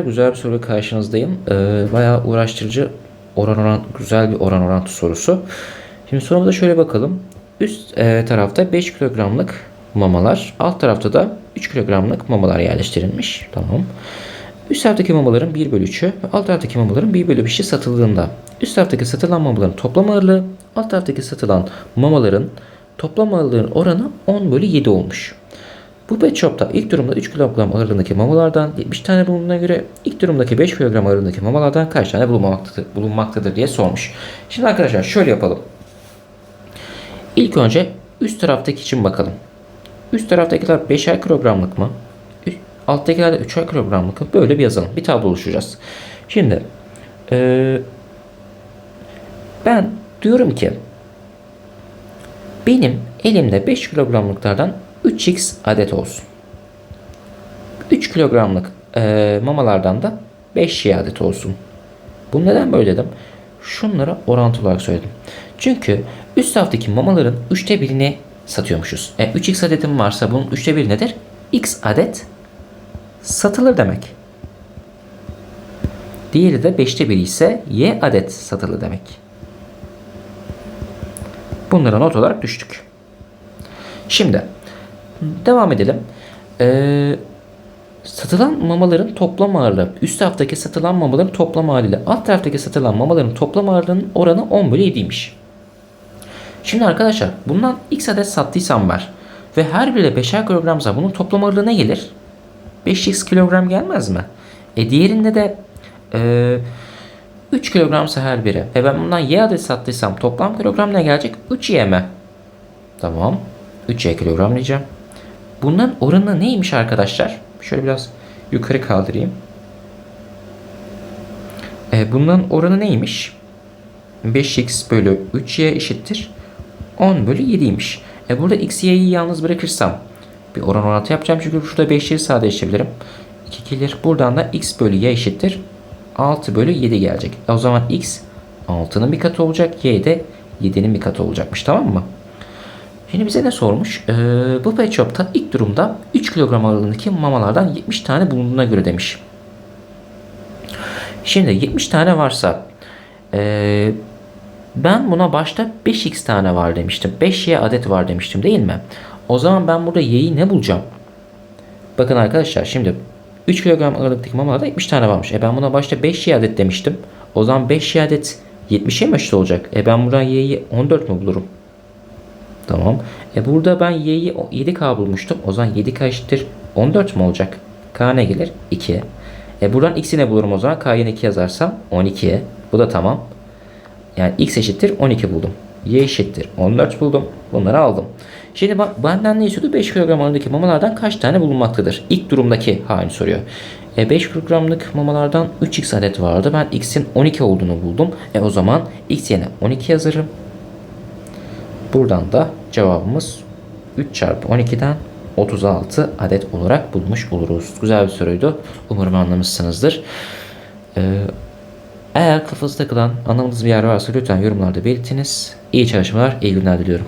Güzel bir soru karşınızdayım. Ee, bayağı uğraştırıcı oran oran güzel bir oran orantı sorusu. Şimdi sorumuza şöyle bakalım. Üst e, tarafta 5 kilogramlık mamalar, alt tarafta da 3 kilogramlık mamalar yerleştirilmiş. Tamam. Üst taraftaki mamaların 1 bölü 3'ü ve alt taraftaki mamaların 1 bölü 5'i satıldığında üst taraftaki satılan mamaların toplam ağırlığı alt taraftaki satılan mamaların toplam ağırlığının oranı 10 bölü 7 olmuş. Bu pet shop'ta ilk durumda 3 kilogram ağırlığındaki mamalardan 70 tane bulunduğuna göre ilk durumdaki 5 kilogram ağırlığındaki mamalardan kaç tane bulunmaktadır, bulunmaktadır diye sormuş. Şimdi arkadaşlar şöyle yapalım. İlk önce üst taraftaki için bakalım. Üst taraftakiler 5'er kilogramlık mı? Alttakiler de 3'er kilogramlık mı? Böyle bir yazalım. Bir tablo oluşturacağız. Şimdi eee, ben diyorum ki benim elimde 5 kilogramlıklardan 3x adet olsun. 3 kilogramlık eee, mamalardan da 5y adet olsun. Bu neden böyle dedim? Şunlara orantı olarak söyledim. Çünkü üst taraftaki mamaların 3'te birini satıyormuşuz. E, 3x adetim varsa bunun 3'te biri nedir? x adet satılır demek. Diğeri de 5'te biri ise y adet satılır demek. Bunlara not olarak düştük. Şimdi devam edelim. Ee, satılan mamaların toplam ağırlığı üst taraftaki satılan mamaların toplam ağırlığı alt taraftaki satılan mamaların toplam ağırlığının oranı 10 bölü 7'ymiş. Şimdi arkadaşlar bundan x adet sattıysam var ve her biri 5'er kilogramsa bunun toplam ağırlığı ne gelir? 5x kilogram gelmez mi? E diğerinde de e, 3 kilogramsa her biri. E ben bundan y adet sattıysam toplam kilogram ne gelecek? 3y mi? Tamam. 3y kilogram diyeceğim. Bunların oranı neymiş arkadaşlar? Şöyle biraz yukarı kaldırayım. E, bunların oranı neymiş? 5x bölü 3y eşittir. 10 bölü 7'ymiş. E burada x, y'yi yalnız bırakırsam bir oran orantı yapacağım. Çünkü şurada 5'leri sadeleştirebilirim. 2 gelir. Buradan da x bölü y eşittir. 6 bölü 7 gelecek. E o zaman x 6'nın bir katı olacak. Y de 7'nin bir katı olacakmış. Tamam mı? Şimdi bize ne sormuş? Ee, bu pet shop'ta ilk durumda 3 kilogram ağırlığındaki mamalardan 70 tane bulunduğuna göre demiş. Şimdi 70 tane varsa ee, ben buna başta 5x tane var demiştim. 5y adet var demiştim değil mi? O zaman ben burada y'yi ne bulacağım? Bakın arkadaşlar şimdi 3 kilogram ağırlıktaki mamalarda 70 tane varmış. E ben buna başta 5y adet demiştim. O zaman 5y adet 70'e mi eşit olacak? E ben buradan y'yi 14 mu bulurum? Tamam. E burada ben y'yi 7k bulmuştum. O zaman 7k eşittir 14 mu olacak? k ne gelir? 2. E buradan x'i ne bulurum o zaman? k'yı 2 yazarsam 12. Bu da tamam. Yani x eşittir 12 buldum. Y eşittir 14 buldum. Bunları aldım. Şimdi bak benden ne istiyordu? 5 kilogram ağırlığındaki mamalardan kaç tane bulunmaktadır? İlk durumdaki halini soruyor. E 5 kilogramlık mamalardan 3x adet vardı. Ben x'in 12 olduğunu buldum. E o zaman x yerine 12 yazarım. Buradan da cevabımız 3 çarpı 12'den 36 adet olarak bulmuş oluruz. Güzel bir soruydu. Umarım anlamışsınızdır. Ee, eğer kafanızda takılan anlamadığınız bir yer varsa lütfen yorumlarda belirtiniz. İyi çalışmalar, iyi günler diliyorum.